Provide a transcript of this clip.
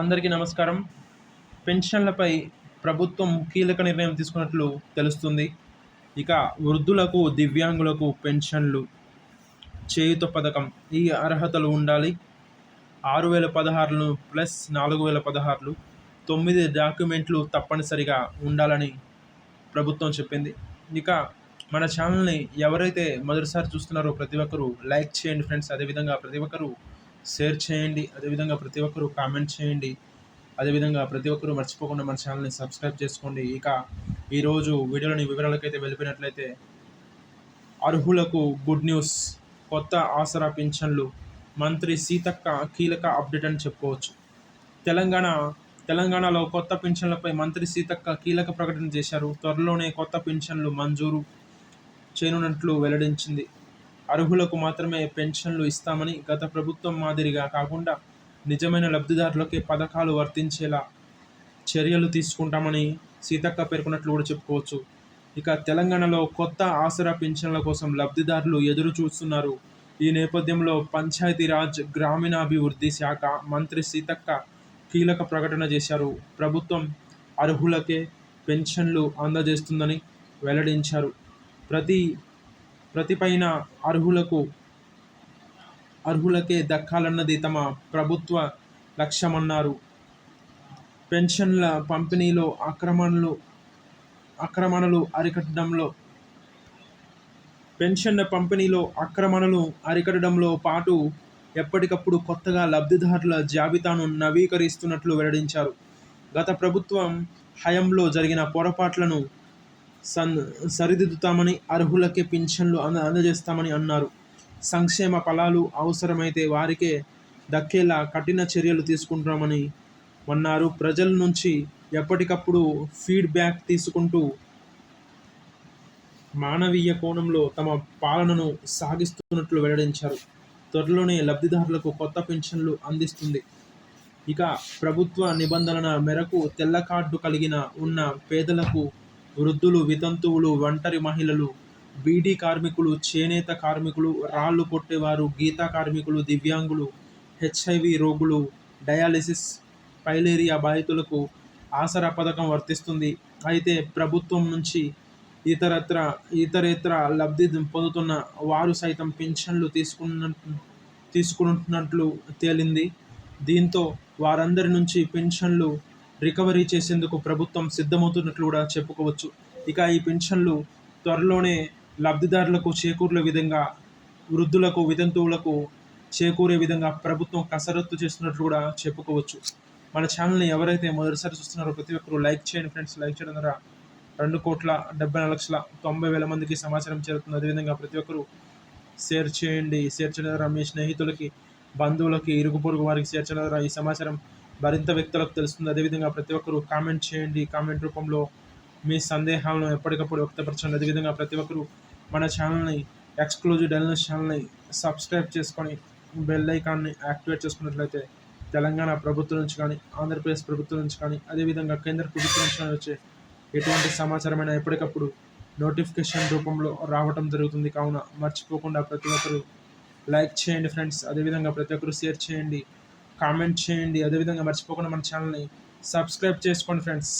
అందరికీ నమస్కారం. పెన్షన్లపై ప్రభుత్వం కీలక నిర్ణయం తీసుకున్నట్లు తెలుస్తుంది. ఇక వృద్ధులకు దివ్యాంగులకు పెన్షన్లు చేయుత పథకం ఈ అర్హతలు ఉండాలి. ఆరు వేల పదహారులు ప్లస్ నాలుగు వేల పదహారులు తొమ్మిది డాక్యుమెంట్లు తప్పనిసరిగా ఉండాలని ప్రభుత్వం చెప్పింది. ఇక మన ఛానల్ని ఎవరైతే మొదటిసారి చూస్తున్నారో ప్రతి ఒక్కరూ లైక్ చేయండి ఫ్రెండ్స్. అదేవిధంగా ప్రతి ఒక్కరూ షేర్ చేయండి. అదేవిధంగా ప్రతి ఒక్కరూ కామెంట్ చేయండి. అదేవిధంగా ప్రతి ఒక్కరూ మర్చిపోకుండా మన ఛానల్ని సబ్స్క్రైబ్ చేసుకోండి. ఇక ఈరోజు వీడియోలోని వివరాలకైతే వెళ్ళిపోయినట్లయితే అర్హులకు గుడ్ న్యూస్. కొత్త ఆసరా పింఛన్లు. మంత్రి సీతక్క కీలక అప్డేట్ అని చెప్పుకోవచ్చు. తెలంగాణ తెలంగాణలో కొత్త పింఛన్లపై మంత్రి సీతక్క కీలక ప్రకటన చేశారు. త్వరలోనే కొత్త పింఛన్లు మంజూరు చేయనున్నట్లు వెల్లడించింది. అర్హులకు మాత్రమే పెన్షన్లు ఇస్తామని గత ప్రభుత్వం మాదిరిగా కాకుండా నిజమైన లబ్ధిదారులకే పథకాలు వర్తించేలా చర్యలు తీసుకుంటామని సీతక్క పేర్కొన్నట్లు కూడా చెప్పుకోవచ్చు. ఇక తెలంగాణలో కొత్త ఆసరా పింఛన్ల కోసం లబ్ధిదారులు ఎదురు చూస్తున్నారు ఈ నేపథ్యంలో పంచాయతీరాజ్ గ్రామీణాభివృద్ధి శాఖ మంత్రి సీతక్క కీలక ప్రకటన చేశారు. ప్రభుత్వం అర్హులకే పెన్షన్లు అందజేస్తుందని వెల్లడించారు. ప్రతి ప్రతిపైన అర్హులకు అర్హులకే దక్కాలన్నది తమ ప్రభుత్వ లక్ష్యమన్నారు. పెన్షన్ల పంపిణీలో ఆక్రమణలు ఆక్రమణలు అరికట్టడంలో పెన్షన్ల పంపిణీలో ఆక్రమణలు అరికట్టడంలో పాటు ఎప్పటికప్పుడు కొత్తగా లబ్ధిదారుల జాబితాను నవీకరిస్తున్నట్లు వెల్లడించారు. గత ప్రభుత్వం హయంలో జరిగిన పొరపాట్లను సరిదిద్దుతామని అర్హులకే పింఛన్లు అంద అందజేస్తామని అన్నారు. సంక్షేమ ఫలాలు అవసరమైతే వారికే దక్కేలా కఠిన చర్యలు తీసుకుంటామని అన్నారు ప్రజల నుంచి ఎప్పటికప్పుడు ఫీడ్బ్యాక్ తీసుకుంటూ మానవీయ కోణంలో తమ పాలనను సాగిస్తున్నట్లు వెల్లడించారు. త్వరలోనే లబ్ధిదారులకు కొత్త పెన్షన్లు అందిస్తుంది. ఇక ప్రభుత్వ నిబంధనల మేరకు తెల్ల కార్డు కలిగిన ఉన్న పేదలకు వృద్ధులు వితంతువులు ఒంటరి మహిళలు బీడీ కార్మికులు చేనేత కార్మికులు రాళ్ళు కొట్టేవారు గీతా కార్మికులు దివ్యాంగులు హెచ్ఐవి రోగులు డయాలిసిస్ పైలేరియా బాధితులకు ఆసరా పథకం వర్తిస్తుంది. అయితే ప్రభుత్వం నుంచి ఇతరత్ర ఇతరేతర లబ్ధి పొందుతున్న వారు సైతం పెన్షన్లు తీసుకున్న తీసుకుంటున్నట్లు తేలింది. దీంతో వారందరి నుంచి పెన్షన్లు రికవరీ చేసేందుకు ప్రభుత్వం సిద్ధమవుతున్నట్లు కూడా చెప్పుకోవచ్చు. ఇక ఈ పెన్షన్లు త్వరలోనే లబ్ధిదారులకు చేకూరే విధంగా వృద్ధులకు వితంతువులకు చేకూరే విధంగా ప్రభుత్వం కసరత్తు చేస్తున్నట్లు కూడా చెప్పుకోవచ్చు. మన ఛానల్ని ఎవరైతే మొదటిసారి చూస్తున్నారో ప్రతి ఒక్కరు లైక్ చేయండి ఫ్రెండ్స్. లైక్ చేయడం ద్వారా రెండు కోట్ల డెబ్బై నాలుగు లక్షల తొంభై వేల మందికి సమాచారం చేరుతుంది. అదేవిధంగా ప్రతి ఒక్కరు షేర్ చేయండి. షేర్ చేయడం ద్వారా మీ స్నేహితులకి బంధువులకి ఇరుగు పొరుగు వారికి షేర్ చేయడం ద్వారా ఈ సమాచారం మరింత వ్యక్తులకు తెలుస్తుంది. అదేవిధంగా ప్రతి ఒక్కరు కామెంట్ చేయండి. కామెంట్ రూపంలో మీ సందేహాలను ఎప్పటికప్పుడు వ్యక్తపరచండి. అదేవిధంగా ప్రతి ఒక్కరు మన ఛానల్ని ఎక్స్క్లూజివ్ డెల్నెస్ ఛానల్ని సబ్స్క్రైబ్ చేసుకొని బెల్ ఐకాన్ని యాక్టివేట్ చేసుకున్నట్లయితే తెలంగాణ ప్రభుత్వం నుంచి కానీ ఆంధ్రప్రదేశ్ ప్రభుత్వం నుంచి కానీ అదేవిధంగా కేంద్ర ప్రభుత్వం నుంచి కానీ వచ్చే ఎటువంటి సమాచారమైన ఎప్పటికప్పుడు నోటిఫికేషన్ రూపంలో రావటం జరుగుతుంది. కావున మర్చిపోకుండా ప్రతి ఒక్కరు లైక్ చేయండి ఫ్రెండ్స్. అదేవిధంగా ప్రతి ఒక్కరు షేర్ చేయండి. కామెంట్ చేయండి. అదేవిధంగా మర్చిపోకుండా మన ఛానల్ని సబ్స్క్రైబ్ చేసుకోండి ఫ్రెండ్స్.